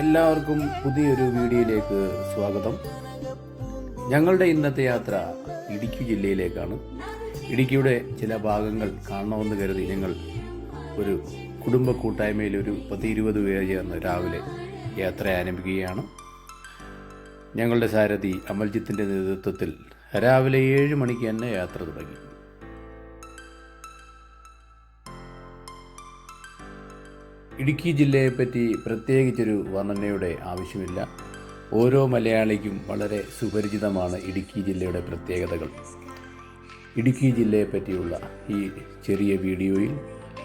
എല്ലാവർക്കും പുതിയൊരു വീഡിയോയിലേക്ക് സ്വാഗതം. ഞങ്ങളുടെ ഇന്നത്തെ യാത്ര ഇടുക്കി ജില്ലയിലേക്കാണ്. ഇടുക്കിയുടെ ചില ഭാഗങ്ങൾ കാണണമെന്ന് കരുതി ഞങ്ങൾ ഒരു കുടുംബ കൂട്ടായ്മയിൽ ഒരു പത്ത് ഇരുപത് പേര് ചേർന്ന് രാവിലെ യാത്ര ആരംഭിക്കുകയാണ്. ഞങ്ങളുടെ സാരഥി അമൽജിത്തിന്റെ നേതൃത്വത്തിൽ രാവിലെ ഏഴ് മണിക്ക് തന്നെ യാത്ര തുടങ്ങി. ഇടുക്കി ജില്ലയെപ്പറ്റി പ്രത്യേകിച്ചൊരു വർണനയുടെ ആവശ്യമില്ല. ഓരോ മലയാളിക്കും വളരെ സുപരിചിതമാണ് ഇടുക്കി ജില്ലയുടെ പ്രത്യേകതകൾ. ഇടുക്കി ജില്ലയെപ്പറ്റിയുള്ള ഈ ചെറിയ വീഡിയോയിൽ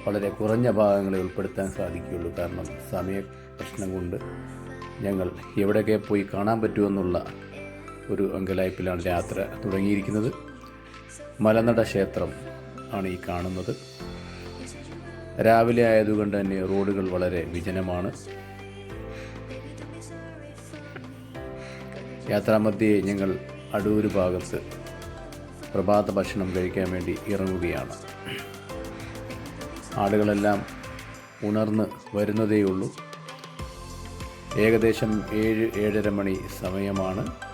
വളരെ കുറഞ്ഞ ഭാഗങ്ങളെ ഉൾപ്പെടുത്താൻ സാധിക്കുകയുള്ളൂ. കാരണം സമയ പ്രശ്നം കൊണ്ട് ഞങ്ങൾ എവിടെയൊക്കെ പോയി കാണാൻ പറ്റുമെന്നുള്ള ഒരു അങ്കലായ്പിലാണ് യാത്ര തുടങ്ങിയിരിക്കുന്നത്. മലനട ക്ഷേത്രം ആണ് ഈ കാണുന്നത്. രാവിലെ ആയതുകൊണ്ട് തന്നെ റോഡുകൾ വളരെ വിജനമാണ്. യാത്രാമധ്യേ ഞങ്ങൾ അടൂർ ഭാഗത്ത് പ്രഭാത ഭക്ഷണം കഴിക്കാൻ വേണ്ടി ഇറങ്ങുകയാണ്. ആളുകളെല്ലാം ഉണർന്ന് വരുന്നതേയുള്ളൂ. ഏകദേശം ഏഴ് ഏഴര മണി സമയമാണ്.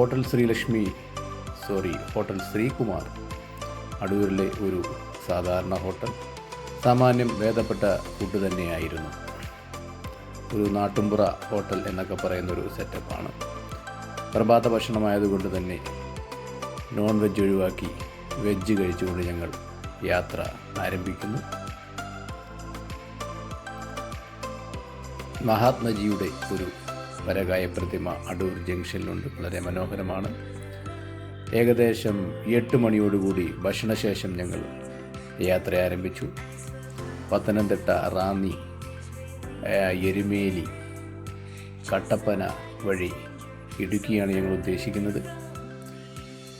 Hotel Sreelakshmi sorry hotel Sreekumar അടൂരിലെ ഒരു സാധാരണ ഹോട്ടൽ സാമാന്യം ഭേദപ്പെട്ട ഫുഡ് തന്നെയായിരുന്നു. ഒരു നാട്ടുമ്പുറ ഹോട്ടൽ എന്നൊക്കെ പറയുന്നൊരു സെറ്റപ്പാണ് പ്രഭാത ഭക്ഷണമായതുകൊണ്ട് തന്നെ നോൺ വെജ് ഒഴിവാക്കി വെജ് കഴിച്ചുകൊണ്ട് ഞങ്ങൾ യാത്ര ആരംഭിക്കുന്നു. മഹാത്മജിയുടെ ഒരു പരകായ പ്രതിമ അടൂർ ജംഗ്ഷനിലുണ്ട്. വളരെ മനോഹരമാണ്. ഏകദേശം എട്ട് മണിയോടുകൂടി ഭക്ഷണശേഷം ഞങ്ങൾ യാത്ര ആരംഭിച്ചു. പത്തനംതിട്ട റാന്നി എരുമേലി കട്ടപ്പന വഴി ഇടുക്കിയാണ് ഞങ്ങൾ ഉദ്ദേശിക്കുന്നത്.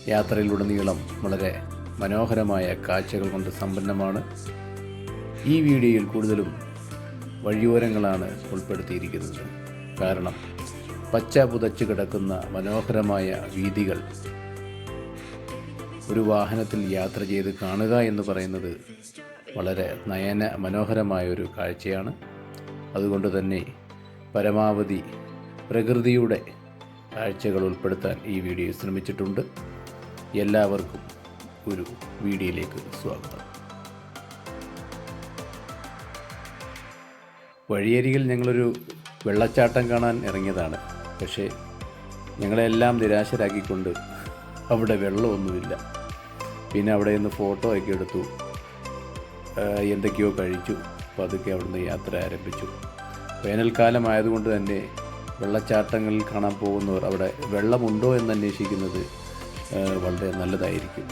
യാത്രയിലുടനീളം വളരെ മനോഹരമായ കാഴ്ചകൾ കൊണ്ട് സമ്പന്നമാണ്. ഈ വീഡിയോയിൽ കൂടുതലും വഴിയോരങ്ങളാണ് ഉൾപ്പെടുത്തിയിരിക്കുന്നത്. കാരണം പച്ച പുതച്ച് കിടക്കുന്ന മനോഹരമായ വീതികൾ ഒരു വാഹനത്തിൽ യാത്ര ചെയ്ത് കാണുക എന്ന് പറയുന്നത് വളരെ നയന മനോഹരമായ ഒരു കാഴ്ചയാണ്. അതുകൊണ്ട് തന്നെ പരമാവധി പ്രകൃതിയുടെ കാഴ്ചകൾ ഉൾപ്പെടുത്താൻ ഈ വീഡിയോ ശ്രമിച്ചിട്ടുണ്ട്. എല്ലാവർക്കും ഒരു വീഡിയോയിലേക്ക് സ്വാഗതം. വഴിയരികിൽ ഞങ്ങളൊരു വെള്ളച്ചാട്ടം കാണാൻ ഇറങ്ങിയതാണ്. പക്ഷേ ഞങ്ങളെല്ലാം നിരാശരാക്കിക്കൊണ്ട് അവിടെ വെള്ളമൊന്നുമില്ല. പിന്നെ അവിടെ നിന്ന് ഫോട്ടോ ഒക്കെ എടുത്തു. എന്തൊക്കെയോ കഴിച്ചു. പതുക്കെ അവിടുന്ന് യാത്ര ആരംഭിച്ചു. വേനൽക്കാലം ആയതുകൊണ്ട് തന്നെ വെള്ളച്ചാട്ടങ്ങളിൽ കാണാൻ പോകുന്നവർ അവിടെ വെള്ളമുണ്ടോ എന്ന് അന്വേഷിക്കുന്നത് വളരെ നല്ലതായിരിക്കും.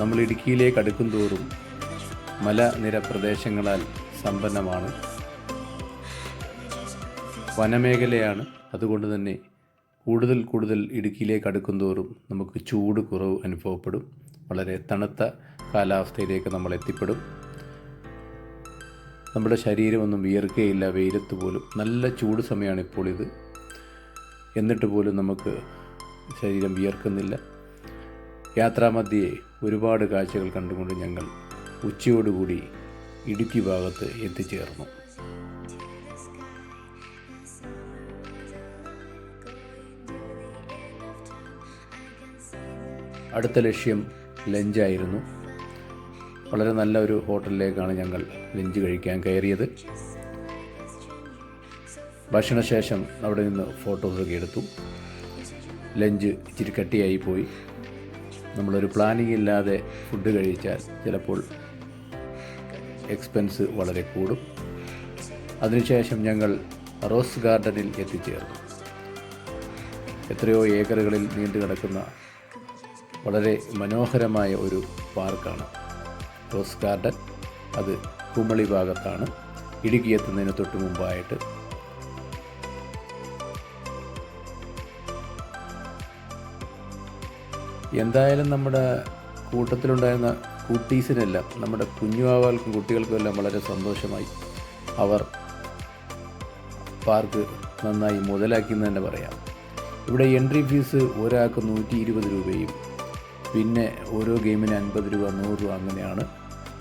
നമ്മൾ ഇടുക്കിയിലേക്ക് അടുക്കും തോറും മലനിര പ്രദേശങ്ങളാൽ സമ്പന്നമാണ്. വനമേഖലയാണ്. അതുകൊണ്ട് തന്നെ കൂടുതൽ കൂടുതൽ ഇടുക്കിയിലേക്ക് അടുക്കും തോറും നമുക്ക് ചൂട് കുറവ് അനുഭവപ്പെടും. വളരെ തണുത്ത കാലാവസ്ഥയിലേക്ക് നമ്മൾ എത്തിപ്പെടും. നമ്മുടെ ശരീരമൊന്നും വിയർക്കുകയില്ല വെയിലത്ത് പോലും. നല്ല ചൂട് സമയമാണ് ഇപ്പോൾ ഇത്. എന്നിട്ട് പോലും നമുക്ക് ശരീരം വിയർക്കുന്നില്ല. യാത്രാമധ്യേ ഒരുപാട് കാഴ്ചകൾ കണ്ടുകൊണ്ട് ഞങ്ങൾ ഉച്ചയോടുകൂടി ഇടുക്കി ഭാഗത്ത് എത്തിച്ചേർന്നു. അടുത്ത ലക്ഷ്യം ലഞ്ചായിരുന്നു. വളരെ നല്ല ഒരു ഹോട്ടലിലേക്കാണ് ഞങ്ങൾ ലഞ്ച് കഴിക്കാൻ കയറിയത്. ഭക്ഷണശേഷം അവിടെ നിന്ന് ഫോട്ടോസൊക്കെ എടുത്തു. ലഞ്ച് ഇച്ചിരി കട്ടിയായി പോയി. നമ്മളൊരു പ്ലാനിങ് ഇല്ലാതെ ഫുഡ് കഴിച്ചാൽ ചിലപ്പോൾ എക്സ്പെൻസ് വളരെ കൂടും. അതിനുശേഷം ഞങ്ങൾ റോസ് ഗാർഡനിൽ എത്തിച്ചേർന്നു. എത്രയോ ഏക്കറുകളിൽ നീണ്ടു കിടക്കുന്ന വളരെ മനോഹരമായ ഒരു പാർക്കാണ് റോസ് ഗാർഡൻ. അത് കുമളി ഭാഗത്താണ്. ഇടുക്കി എത്തുന്നതിന് തൊട്ട് മുമ്പായിട്ട് എന്തായാലും നമ്മുടെ കൂട്ടത്തിലുണ്ടായിരുന്ന കുട്ടീസിനെല്ലാം നമ്മുടെ കുഞ്ഞുവാവാൽക്കും കുട്ടികൾക്കും എല്ലാം വളരെ സന്തോഷമായി അവർ പാർക്ക് നന്നായി മുതലാക്കി എന്ന് തന്നെ പറയാം. ഇവിടെ എൻട്രി ഫീസ് ഒരാൾക്ക് നൂറ്റി ഇരുപത് രൂപയും പിന്നെ ഓരോ ഗെയിമിന് അൻപത് രൂപ നൂറ് രൂപ അങ്ങനെയാണ്.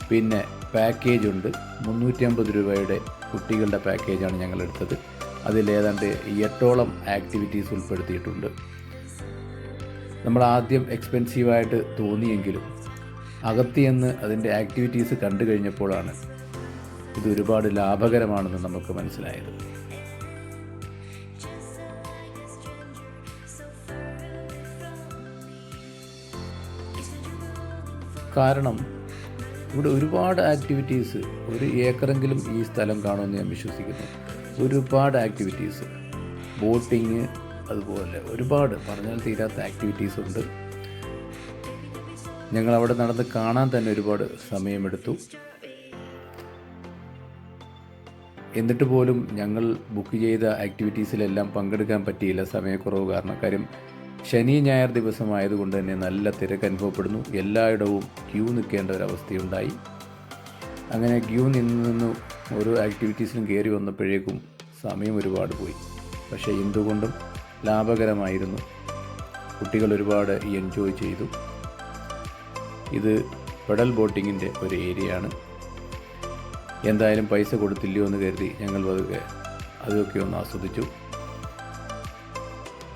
പിന്നെ പാക്കേജ് ഉണ്ട്. മുന്നൂറ്റി അമ്പത് രൂപയുടെ കുട്ടികളുടെ പാക്കേജാണ് ഞങ്ങൾ എടുത്തത് അതിൽ ഏതാണ്ട് എട്ടോളം ആക്ടിവിറ്റീസ് ഉൾപ്പെടുത്തിയിട്ടുണ്ട്. നമ്മൾ ആദ്യം എക്സ്പെൻസീവായിട്ട് തോന്നിയെങ്കിലും അകത്ത് ചെന്ന് അതിന്റെ ആക്ടിവിറ്റീസ് കണ്ടു കഴിഞ്ഞപ്പോഴാണ് ഇത് ഒരുപാട് ലാഭകരമാണെന്ന് നമുക്ക് മനസ്സിലായത്. കാരണം ഇവിടെ ഒരുപാട് ആക്ടിവിറ്റീസ് ഒരു ഏക്കറെങ്കിലും ഈ സ്ഥലം കാണുമെന്ന് ഞാൻ വിശ്വസിക്കുന്നു. ഒരുപാട് ആക്ടിവിറ്റീസ് ബോട്ടിങ് അതുപോലെ ഒരുപാട് പറഞ്ഞാൽ തീരാത്ത ആക്ടിവിറ്റീസ് ഉണ്ട്. ഞങ്ങൾ അവിടെ നടന്ന് കാണാൻ തന്നെ ഒരുപാട് സമയമെടുത്തു. എന്നിട്ട് പോലും ഞങ്ങൾ ബുക്ക് ചെയ്ത ആക്ടിവിറ്റീസിലെല്ലാം പങ്കെടുക്കാൻ പറ്റിയില്ല. സമയക്കുറവ് കാരണം. കാര്യം ശനി ഞായർ ദിവസമായതുകൊണ്ട് തന്നെ നല്ല തിരക്ക് അനുഭവപ്പെടുന്നു. എല്ലായിടവും ക്യൂ നിൽക്കേണ്ട ഒരവസ്ഥയുണ്ടായി അങ്ങനെ ക്യൂ നിന്ന് നിന്ന് ഓരോ ആക്ടിവിറ്റീസിലും കയറി വന്നപ്പോഴേക്കും സമയം ഒരുപാട് പോയി. പക്ഷേ എന്തുകൊണ്ടും ലാഭകരമായിരുന്നു. കുട്ടികൾ ഒരുപാട് എൻജോയ് ചെയ്തു. ഇത് പെഡൽ ബോട്ടിങ്ങിന്റെ ഒരു ഏരിയയാണ്. എന്തായാലും പൈസ കൊടുത്തില്ലയോ എന്ന് കരുതി ഞങ്ങൾ പതുക്കെ അതൊക്കെ ഒന്ന് ആസ്വദിച്ചു.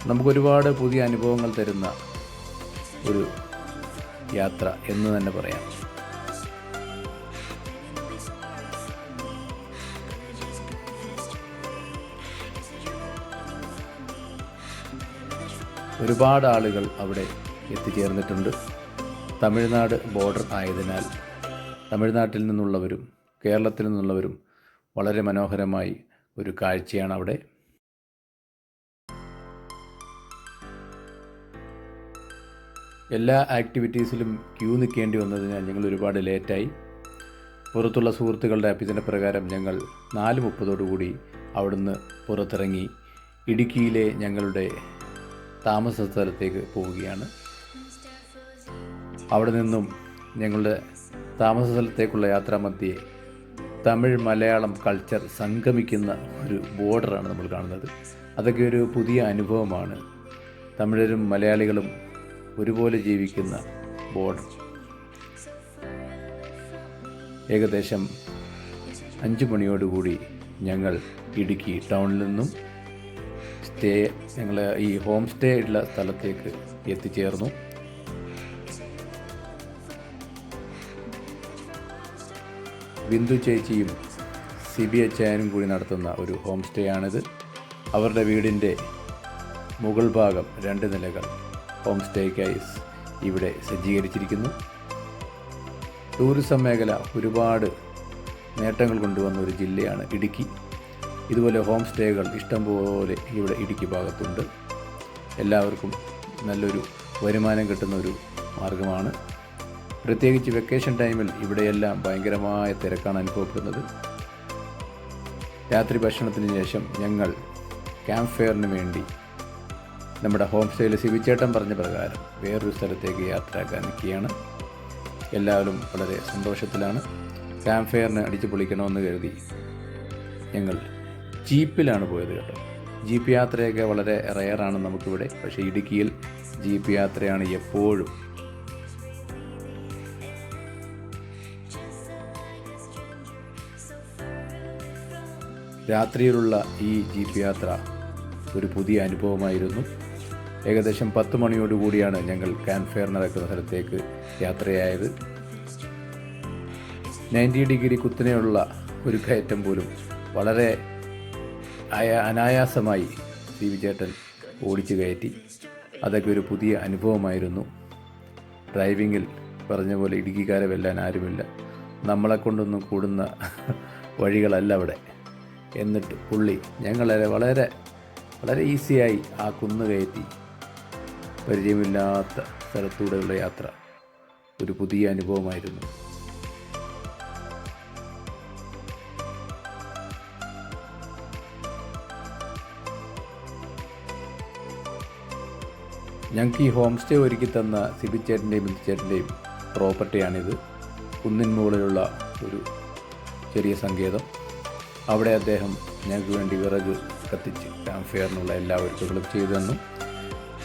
നമുക്കൊരുപാട് പുതിയ അനുഭവങ്ങൾ തരുന്ന ഒരു യാത്ര എന്ന് തന്നെ പറയാം. ഒരുപാട് ആളുകൾ അവിടെ എത്തിച്ചേർന്നിട്ടുണ്ട്. തമിഴ്നാട് ബോർഡർ ആയതിനാൽ തമിഴ്നാട്ടിൽ നിന്നുള്ളവരും കേരളത്തിൽ നിന്നുള്ളവരും വളരെ മനോഹരമായി ഒരു കാഴ്ചയാണ് അവിടെ. എല്ലാ ആക്ടിവിറ്റീസിലും ക്യൂ നിൽക്കേണ്ടി വന്നതിനാൽ ഞങ്ങൾ ഒരുപാട് ലേറ്റായി. പുറത്തുള്ള സുഹൃത്തുക്കളുടെ അഭ്യർത്ഥന പ്രകാരം ഞങ്ങൾ നാല് മുപ്പതോടുകൂടി അവിടുന്ന് പുറത്തിറങ്ങി. ഇടുക്കിയിലെ ഞങ്ങളുടെ താമസ സ്ഥലത്തേക്ക് പോവുകയാണ്. അവിടെ നിന്നും ഞങ്ങളുടെ താമസ സ്ഥലത്തേക്കുള്ള യാത്രാമധ്യേ തമിഴ് മലയാളം കൾച്ചർ സംഗമിക്കുന്ന ഒരു ബോർഡറാണ് നമ്മൾ കാണുന്നത്. അതൊക്കെ ഒരു പുതിയ അനുഭവമാണ്. തമിഴരും മലയാളികളും ഒരുപോലെ ജീവിക്കുന്ന ബോർഡർ ഏകദേശം അഞ്ച് മണിയോടുകൂടി ഞങ്ങൾ ഇടുക്കി ടൗണിൽ നിന്നും സ്റ്റേ ഞങ്ങൾ ഈ ഹോം സ്റ്റേ ഉള്ള സ്ഥലത്തേക്ക് എത്തിച്ചേർന്നു. ബിന്ദു ചേച്ചിയും സി ബി എച്ച് കൂടി നടത്തുന്ന ഒരു ഹോം സ്റ്റേ ആണിത്. അവരുടെ വീടിന്റെ മുകൾ ഭാഗം രണ്ട് നിലകൾ ഹോം സ്റ്റേക്കായി ഇവിടെ സജ്ജീകരിച്ചിരിക്കുന്നു. ടൂറിസം മേഖല ഒരുപാട് നേട്ടങ്ങൾ കൊണ്ടുവന്ന ഒരു ജില്ലയാണ് ഇടുക്കി. ഇതുപോലെ ഹോം സ്റ്റേകൾ ഇഷ്ടംപോലെ ഇവിടെ ഇടുക്കി ഭാഗത്തുണ്ട്. എല്ലാവർക്കും നല്ലൊരു വരുമാനം കിട്ടുന്ന ഒരു മാർഗമാണ്. പ്രത്യേകിച്ച് വെക്കേഷൻ ടൈമിൽ ഇവിടെയെല്ലാം ഭയങ്കരമായ തിരക്കാണ് അനുഭവപ്പെടുന്നത്. രാത്രി ഭക്ഷണത്തിന് ശേഷം ഞങ്ങൾ ക്യാമ്പ് ഫെയറിന് വേണ്ടി നമ്മുടെ ഹോം സ്റ്റേയിൽ സിവിച്ചേട്ടൻ പറഞ്ഞ പ്രകാരം വേറൊരു സ്ഥലത്തേക്ക് യാത്രയാക്കാൻ നിൽക്കുകയാണ്. എല്ലാവരും വളരെ സന്തോഷത്തിലാണ്. ക്യാമ്പ് ഫെയറിന് അടിച്ചു പൊളിക്കണമെന്ന് കരുതി ഞങ്ങൾ ജീപ്പിലാണ് പോയത് കേട്ടോ. ജീപ്പ് യാത്രയൊക്കെ വളരെ റെയറാണ് നമുക്കിവിടെ. പക്ഷേ ഇടുക്കിയിൽ ജീപ്പ് യാത്രയാണ് എപ്പോഴും. രാത്രിയിലുള്ള ഈ ജീപ്പ് യാത്ര ഒരു പുതിയ അനുഭവമായിരുന്നു. ഏകദേശം പത്ത് മണിയോടുകൂടിയാണ് ഞങ്ങൾ ക്യാൻഫെയർ ഫെയർ നടക്കുന്ന സ്ഥലത്തേക്ക് യാത്രയായത്. നയന്റി ഡിഗ്രി കുത്തനെയുള്ള ഒരു കയറ്റം പോലും വളരെ അയ- അനായാസമായി സി. വി. ചേട്ടൻ ഓടിച്ചു കയറ്റി. അതൊക്കെ ഒരു പുതിയ അനുഭവമായിരുന്നു. ഡ്രൈവിങ്ങിൽ പറഞ്ഞ പോലെ ഇടുക്കിക്കാരെ വെല്ലാൻ ആരുമില്ല. നമ്മളെ കൊണ്ടൊന്നും കൂടുന്ന വഴികളല്ല അവിടെ. എന്നിട്ട് പുള്ളി ഞങ്ങളെ വളരെ വളരെ ഈസിയായി ആ കുന്ന് കയറ്റി. പരിചയമില്ലാത്ത സ്ഥലത്തൂടെയുള്ള യാത്ര ഒരു പുതിയ അനുഭവമായിരുന്നു. ഞങ്ങൾക്ക് ഈ ഹോം സ്റ്റേ ഒരുക്കി തന്ന സിബിച്ചേട്ടന്റെയും ബിന്ദുച്ചേട്ടന്റെയും പ്രോപ്പർട്ടിയാണിത്. കുന്നിൻ മുകളിലുള്ള ഒരു ചെറിയ സങ്കേതം. അവിടെ അദ്ദേഹം ഞങ്ങൾക്ക് വേണ്ടി വിറക് കത്തിച്ച് ക്യാമ്പ് ഫെയറിനുള്ള എല്ലാ ഒരുക്കങ്ങളും ചെയ്തു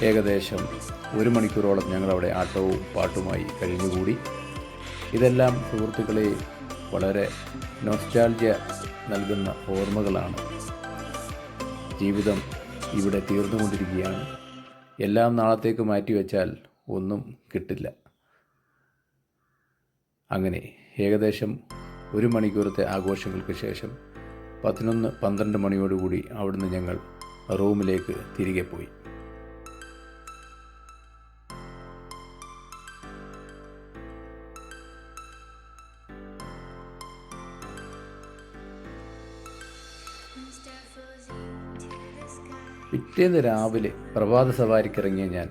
ഏകദേശം ഒരു മണിക്കൂറോളം ഞങ്ങളവിടെ ആട്ടവും പാട്ടുമായി കഴിഞ്ഞുകൂടി. ഇതെല്ലാം സുഹൃത്തുക്കളെ വളരെ നോസ്റ്റാൾജിയ നൽകുന്ന ഓർമ്മകളാണ്. ജീവിതം ഇവിടെ തീർന്നുകൊണ്ടിരിക്കുകയാണ്. എല്ലാം നാളത്തേക്ക് മാറ്റിവെച്ചാൽ ഒന്നും കിട്ടില്ല. അങ്ങനെ ഏകദേശം ഒരു മണിക്കൂറത്തെ ആഘോഷങ്ങൾക്ക് ശേഷം പതിനൊന്ന് പന്ത്രണ്ട് മണിയോടുകൂടി അവിടുന്ന് ഞങ്ങൾ റൂമിലേക്ക് തിരികെ പോയി. പിറ്റേന്ന് രാവിലെ പ്രഭാത സവാരിക്കിറങ്ങിയ ഞാൻ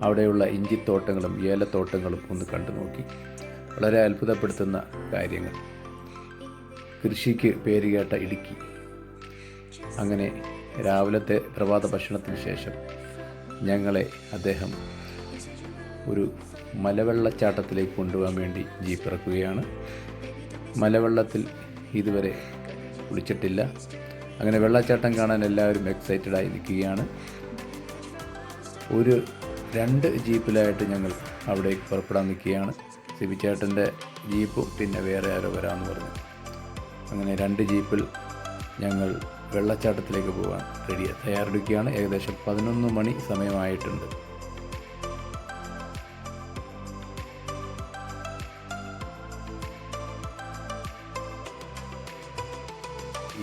അവിടെയുള്ള ഇഞ്ചിത്തോട്ടങ്ങളും ഏലത്തോട്ടങ്ങളും ഒന്ന് കണ്ടു നോക്കി. വളരെ അത്ഭുതപ്പെടുത്തുന്ന കാര്യങ്ങൾ. കൃഷിക്ക് പേരുകേട്ട ഇടുക്കി. അങ്ങനെ രാവിലത്തെ പ്രഭാത ഭക്ഷണത്തിന് ശേഷം ഞങ്ങളെ അദ്ദേഹം ഒരു മലവെള്ളച്ചാട്ടത്തിലേക്ക് കൊണ്ടുപോകാൻ വേണ്ടി ജീപ്പ് ഇറക്കുകയാണ്. മലവെള്ളത്തിൽ ഇതുവരെ കുളിച്ചിട്ടില്ല. അങ്ങനെ വെള്ളച്ചാട്ടം കാണാൻ എല്ലാവരും എക്സൈറ്റഡ് ആയി നിൽക്കുകയാണ്. ഒരു രണ്ട് ജീപ്പിലായിട്ട് ഞങ്ങൾ അവിടേക്ക് പുറപ്പെടാൻ നിൽക്കുകയാണ്. സിബിച്ചേട്ടന്റെ ജീപ്പും പിന്നെ വേറെ ആരോ വരാമെന്ന് പറഞ്ഞു. അങ്ങനെ രണ്ട് ജീപ്പിൽ ഞങ്ങൾ വെള്ളച്ചാട്ടത്തിലേക്ക് പോകാൻ റെഡി തയ്യാറെടുക്കുകയാണ്. ഏകദേശം പതിനൊന്ന് മണി സമയമായിട്ടുണ്ട്.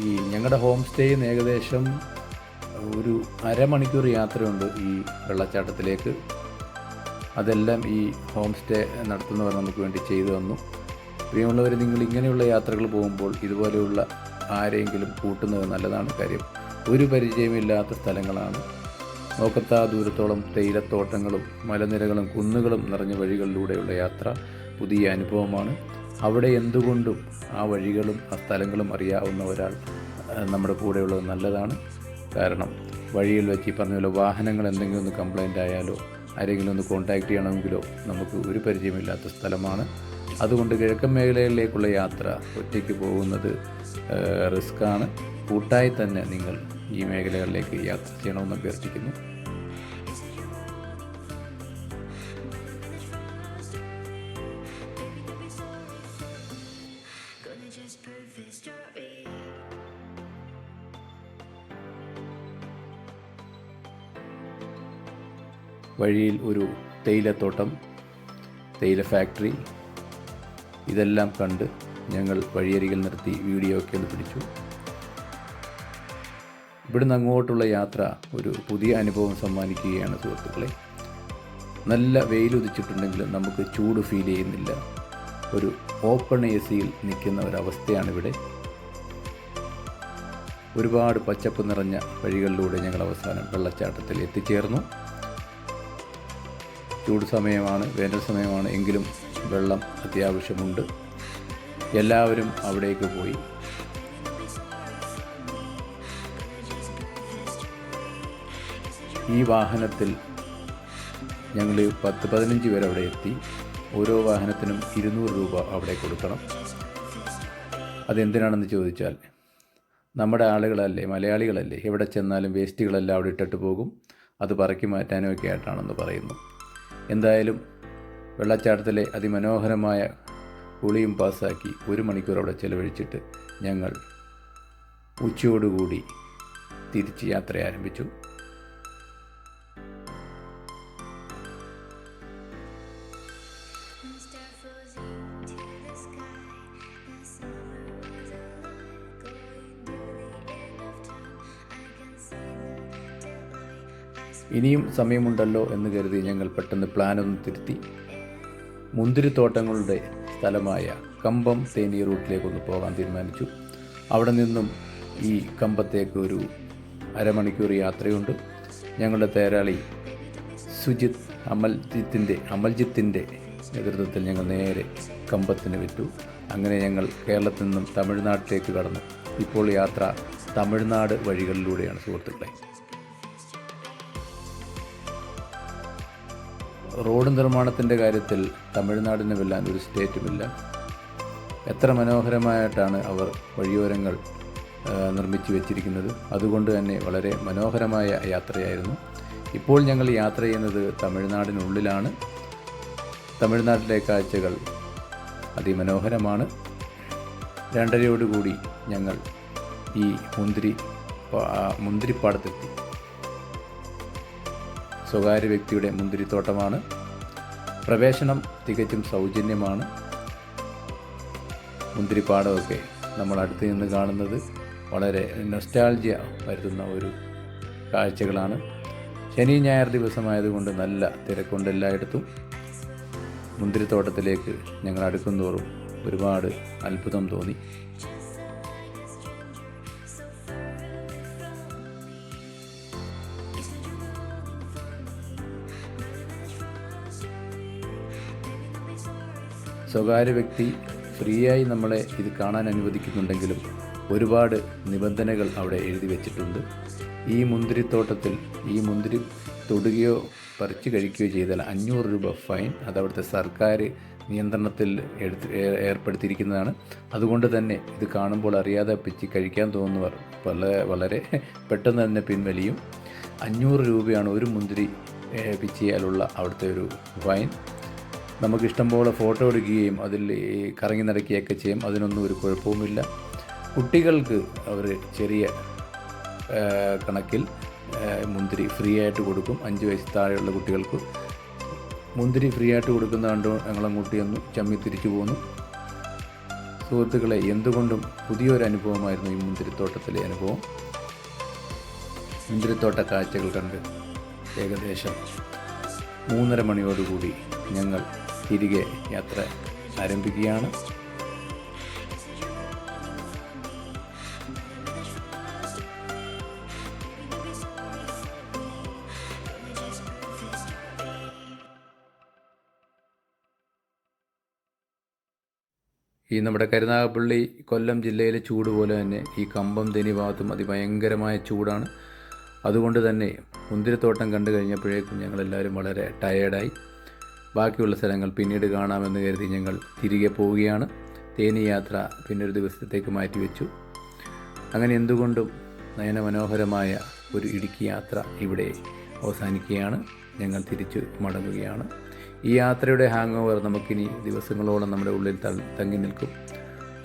ഈ ഞങ്ങളുടെ ഹോം സ്റ്റേയിൽ നിന്ന് ഏകദേശം ഒരു അരമണിക്കൂർ യാത്രയുണ്ട് ഈ വെള്ളച്ചാട്ടത്തിലേക്ക്. അതെല്ലാം ഈ ഹോം സ്റ്റേ നടത്തുന്നവർ നമുക്ക് വേണ്ടി ചെയ്തു തന്നു. പ്രിയമുള്ളവർ നിങ്ങൾ ഇങ്ങനെയുള്ള യാത്രകൾ പോകുമ്പോൾ ഇതുപോലെയുള്ള ആരെങ്കിലും കൂട്ടുന്നത് നല്ലതാണ് കാര്യം. ഒരു പരിചയമില്ലാത്ത സ്ഥലങ്ങളാണ്. നോക്കത്താ ദൂരത്തോളം തേയിലത്തോട്ടങ്ങളും മലനിരകളും കുന്നുകളും നിറഞ്ഞ വഴികളിലൂടെയുള്ള യാത്ര പുതിയ അനുഭവമാണ്. അവിടെ എന്തുകൊണ്ടും ആ വഴികളും ആ സ്ഥലങ്ങളും അറിയാവുന്ന ഒരാൾ നമ്മുടെ കൂടെയുള്ളത് നല്ലതാണ്. കാരണം വഴിയിൽ വെച്ച് ഈ പറഞ്ഞ പോലെ വാഹനങ്ങൾ എന്തെങ്കിലും ഒന്ന് കംപ്ലൈന്റ് ആയാലോ ആരെങ്കിലും ഒന്ന് കോൺടാക്റ്റ് ചെയ്യണമെങ്കിലോ നമുക്ക് ഒരു പരിചയമില്ലാത്ത സ്ഥലമാണ്. അതുകൊണ്ട് കിഴക്കൻ മേഖലയിലേക്കുള്ള യാത്ര ഒറ്റയ്ക്ക് പോകുന്നത് റിസ്ക്കാണ് കൂട്ടായി തന്നെ നിങ്ങൾ ഈ മേഖലകളിലേക്ക് യാത്ര ചെയ്യണമെന്ന് അഭ്യർത്ഥിക്കുന്നു. വഴിയിൽ ഒരു തേയിലത്തോട്ടം തേയില ഫാക്ടറി ഇതെല്ലാം കണ്ട് ഞങ്ങൾ വഴിയരികിൽ നിർത്തി വീഡിയോ ഒക്കെ ഒന്ന് പിടിച്ചു. ഇവിടുന്ന് അങ്ങോട്ടുള്ള യാത്ര ഒരു പുതിയ അനുഭവം സമ്മാനിക്കുകയാണ് സുഹൃത്തുക്കളെ. നല്ല വെയിലുദിച്ചിട്ടുണ്ടെങ്കിലും നമുക്ക് ചൂട് ഫീൽ ചെയ്യുന്നില്ല. ഒരു ഓപ്പൺ എ സിയിൽ നിൽക്കുന്ന ഒരവസ്ഥയാണിവിടെ ഒരുപാട് പച്ചപ്പ് നിറഞ്ഞ വഴികളിലൂടെ ഞങ്ങൾ അവസാനം വെള്ളച്ചാട്ടത്തിൽ എത്തിച്ചേർന്നു. ചൂട് സമയമാണ് വേനൽ സമയമാണ് എങ്കിലും വെള്ളം അത്യാവശ്യമുണ്ട്. എല്ലാവരും അവിടേക്ക് പോയി. ഈ വാഹനത്തിൽ ഞങ്ങൾ പത്ത് പതിനഞ്ച് പേർ അവിടെ എത്തി. ഓരോ വാഹനത്തിനും ഇരുന്നൂറ് രൂപ അവിടെ കൊടുക്കണം. അതെന്തിനാണെന്ന് ചോദിച്ചാൽ നമ്മുടെ ആളുകളല്ലേ മലയാളികളല്ലേ? എവിടെ ചെന്നാലും വേസ്റ്റുകളെല്ലാം അവിടെ ഇട്ടിട്ട് പോകും. അത് പറക്കി മാറ്റാനും ഒക്കെ ആയിട്ടാണെന്ന് പറയുന്നു. എന്തായാലും വെള്ളച്ചാട്ടത്തിലെ അതിമനോഹരമായ കുളിയും പാസ്സാക്കി ഒരു മണിക്കൂർ അവിടെ ചെലവഴിച്ചിട്ട് ഞങ്ങൾ ഉച്ചയോടുകൂടി തിരിച്ച് യാത്ര ആരംഭിച്ചു ഇനിയും സമയമുണ്ടല്ലോ എന്ന് കരുതി ഞങ്ങൾ പെട്ടെന്ന് പ്ലാനൊന്ന് തിരുത്തി. മുന്തിരിത്തോട്ടങ്ങളുടെ സ്ഥലമായ കമ്പം തേനി റൂട്ടിലേക്കൊന്ന് പോകാൻ തീരുമാനിച്ചു. അവിടെ നിന്നും ഈ കമ്പത്തേക്ക് ഒരു അരമണിക്കൂർ യാത്രയുണ്ട്. ഞങ്ങളുടെ തേരാളി സുജിത് അമൽജിത്തിന്റെ അമൽജിത്തിന്റെ നേതൃത്വത്തിൽ ഞങ്ങൾ നേരെ കമ്പത്തിന് വിറ്റു അങ്ങനെ ഞങ്ങൾ കേരളത്തിൽ നിന്നും തമിഴ്നാട്ടിലേക്ക് കടന്നു. ഇപ്പോൾ യാത്ര തമിഴ്നാട് വഴികളിലൂടെയാണ് സുഹൃത്തുക്കളെ. റോഡ് നിർമ്മാണത്തിന്റെ കാര്യത്തിൽ തമിഴ്നാടിന് വെല്ലാൻ ഒരു സ്റ്റേറ്റുമില്ല. എത്ര മനോഹരമായിട്ടാണ് അവർ വഴിയോരങ്ങൾ നിർമ്മിച്ചു വെച്ചിരിക്കുന്നത്. അതുകൊണ്ട് തന്നെ വളരെ മനോഹരമായ യാത്രയായിരുന്നു. ഇപ്പോൾ ഞങ്ങൾ യാത്ര ചെയ്യുന്നത് തമിഴ്നാടിനുള്ളിലാണ്. തമിഴ്നാട്ടിലെ കാഴ്ചകൾ അതിമനോഹരമാണ്. രണ്ടരയോടുകൂടി ഞങ്ങൾ ഈ മുന്തിരി മുന്തിരിപ്പാടത്തെത്തി. സ്വകാര്യ വ്യക്തിയുടെ മുന്തിരിത്തോട്ടമാണ്. പ്രവേശനം തികച്ചും സൗജന്യമാണ്. മുന്തിരിപ്പാടമൊക്കെ നമ്മൾ അടുത്ത് നിന്ന് കാണുന്നത് വളരെ നൊസ്റ്റാൾജിയ വരുത്തുന്ന ഒരു കാഴ്ചകളാണ്. ശനി ഞായർ ദിവസമായതുകൊണ്ട് നല്ല തിരക്കുണ്ട് എല്ലായിടത്തും മുന്തിരിത്തോട്ടത്തിലേക്ക് ഞങ്ങൾ അടുക്കുന്തോറും ഒരുപാട് അത്ഭുതം തോന്നി. സ്വകാര്യ വ്യക്തി ഫ്രീയായി നമ്മളെ ഇത് കാണാൻ അനുവദിക്കുന്നുണ്ടെങ്കിലും ഒരുപാട് നിബന്ധനകൾ അവിടെ എഴുതി വെച്ചിട്ടുണ്ട്. ഈ മുന്തിരിത്തോട്ടത്തിൽ ഈ മുന്തിരി തൊടുകയോ പറിച്ചു കഴിക്കുകയോ ചെയ്താൽ അഞ്ഞൂറ് രൂപ ഫൈൻ. അത് അവിടുത്തെ സർക്കാർ നിയന്ത്രണത്തിൽ എടുത്ത് ഏർപ്പെടുത്തിയിരിക്കുന്നതാണ്. അതുകൊണ്ട് തന്നെ ഇത് കാണുമ്പോൾ അറിയാതെ പിച്ചി കഴിക്കാൻ തോന്നുന്നവർ വളരെ വളരെ പെട്ടെന്ന് തന്നെ പിൻവലിയും. അഞ്ഞൂറ് രൂപയാണ് ഒരു മുന്തിരി പിച്ച് പിച്ചിയാലുള്ള അവിടുത്തെ ഒരു ഫൈൻ. നമുക്ക് ഇഷ്ടംപോലെ ഫോട്ടോ എടുക്കുകയും അതിൽ ഈ കറങ്ങി നടക്കുകയൊക്കെ ചെയ്യും. അതിനൊന്നും ഒരു കുഴപ്പവുമില്ല. കുട്ടികൾക്ക് അവർ ചെറിയ കണക്കിൽ മുന്തിരി ഫ്രീ ആയിട്ട് കൊടുക്കും. അഞ്ച് വയസ്സ് താഴെയുള്ള കുട്ടികൾക്ക് മുന്തിരി ഫ്രീ ആയിട്ട് കൊടുക്കുന്ന കണ്ടു ഞങ്ങളങ്ങോട്ട് ചെന്നു ചമ്മി തിരിച്ചു പോന്നു. സുഹൃത്തുക്കളെ എന്തുകൊണ്ടും പുതിയൊരു അനുഭവമായിരുന്നു ഈ മുന്തിരിത്തോട്ടത്തിലെ അനുഭവം. മുന്തിരിത്തോട്ട കാഴ്ചകൾ കണ്ട് ഏകദേശം മൂന്നര മണിയോടുകൂടി ഞങ്ങൾ തിരികെ യാത്ര ആരംഭിക്കുകയാണ്. ഈ നമ്മുടെ കരുനാഗപ്പള്ളി കൊല്ലം ജില്ലയിലെ ചൂട് പോലെ തന്നെ ഈ കമ്പം തെനി ഭാഗത്തും അതിഭയങ്കരമായ ചൂടാണ്. അതുകൊണ്ട് തന്നെ മുന്തിരിത്തോട്ടം കണ്ടു കഴിഞ്ഞപ്പോഴേക്കും ഞങ്ങളെല്ലാവരും വളരെ ടയേർഡായി ബാക്കിയുള്ള സ്ഥലങ്ങൾ പിന്നീട് കാണാമെന്ന് കരുതി ഞങ്ങൾ തിരികെ പോവുകയാണ്. തേനി യാത്ര പിന്നൊരു ദിവസത്തേക്ക് മാറ്റിവെച്ചു. അങ്ങനെ എന്തുകൊണ്ടും നയനമനോഹരമായ ഒരു ഇടുക്കി യാത്ര ഇവിടെ അവസാനിക്കുകയാണ്. ഞങ്ങൾ തിരിച്ചു മടങ്ങുകയാണ്. ഈ യാത്രയുടെ ഹാങ് ഓവർ നമുക്കിനി ദിവസങ്ങളോളം നമ്മുടെ ഉള്ളിൽ തങ്ങി നിൽക്കും.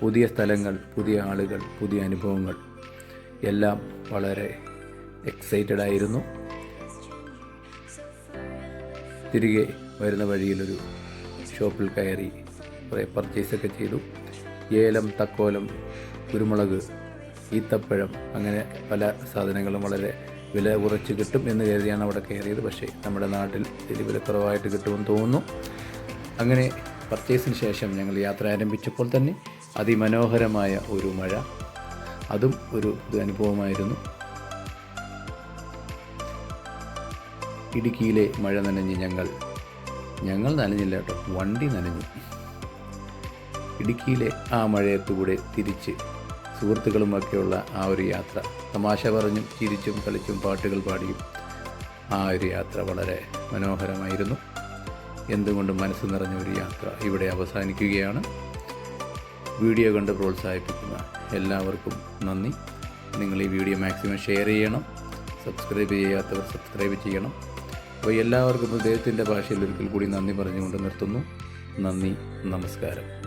പുതിയ സ്ഥലങ്ങൾ പുതിയ ആളുകൾ പുതിയ അനുഭവങ്ങൾ എല്ലാം വളരെ എക്സൈറ്റഡ് ആയിരുന്നു. തിരികെ വരുന്ന വഴിയിലൊരു ഷോപ്പിൽ കയറി കുറേ പർച്ചേസൊക്കെ ചെയ്തു. ഏലം തക്കോലം കുരുമുളക് ഈത്തപ്പഴം അങ്ങനെ പല സാധനങ്ങളും വളരെ വില കുറച്ച് കിട്ടും എന്ന് കരുതിയാണ് അവിടെ കയറിയത്. പക്ഷേ നമ്മുടെ നാട്ടിൽ ഇതിൽ വില കുറവായിട്ട് കിട്ടുമെന്ന് തോന്നുന്നു. അങ്ങനെ പർച്ചേസിന് ശേഷം ഞങ്ങൾ യാത്ര ആരംഭിച്ചപ്പോൾ തന്നെ അതിമനോഹരമായ ഒരു മഴ. അതും ഒരു അനുഭവമായിരുന്നു. ഇടുക്കിയിലെ മഴ നനഞ്ഞ് ഞങ്ങൾ ഞങ്ങൾ നനഞ്ഞില്ല കേട്ടോ. വണ്ടി നനഞ്ഞു. ഇടുക്കിയിലെ ആ മഴയത്തുകൂടെ തിരിച്ച് സുഹൃത്തുക്കളുമൊക്കെയുള്ള ആ ഒരു യാത്ര. തമാശ പറഞ്ഞും ചിരിച്ചും കളിച്ചും പാട്ടുകൾ പാടിയും ആ ഒരു യാത്ര വളരെ മനോഹരമായിരുന്നു. എന്തുകൊണ്ടും മനസ്സ് നിറഞ്ഞ ഒരു യാത്ര ഇവിടെ അവസാനിക്കുകയാണ്. വീഡിയോ കണ്ട് പ്രോത്സാഹിപ്പിക്കുന്ന എല്ലാവർക്കും നന്ദി. നിങ്ങൾ ഈ വീഡിയോ മാക്സിമം ഷെയർ ചെയ്യണം. സബ്സ്ക്രൈബ് ചെയ്യാത്തവർ സബ്സ്ക്രൈബ് ചെയ്യണം. അപ്പോൾ എല്ലാവർക്കും ദൈവത്തിന്റെ ഭാഷയിൽ ഒരിക്കൽ കൂടി നന്ദി പറഞ്ഞുകൊണ്ട് നിർത്തുന്നു. നന്ദി നമസ്കാരം.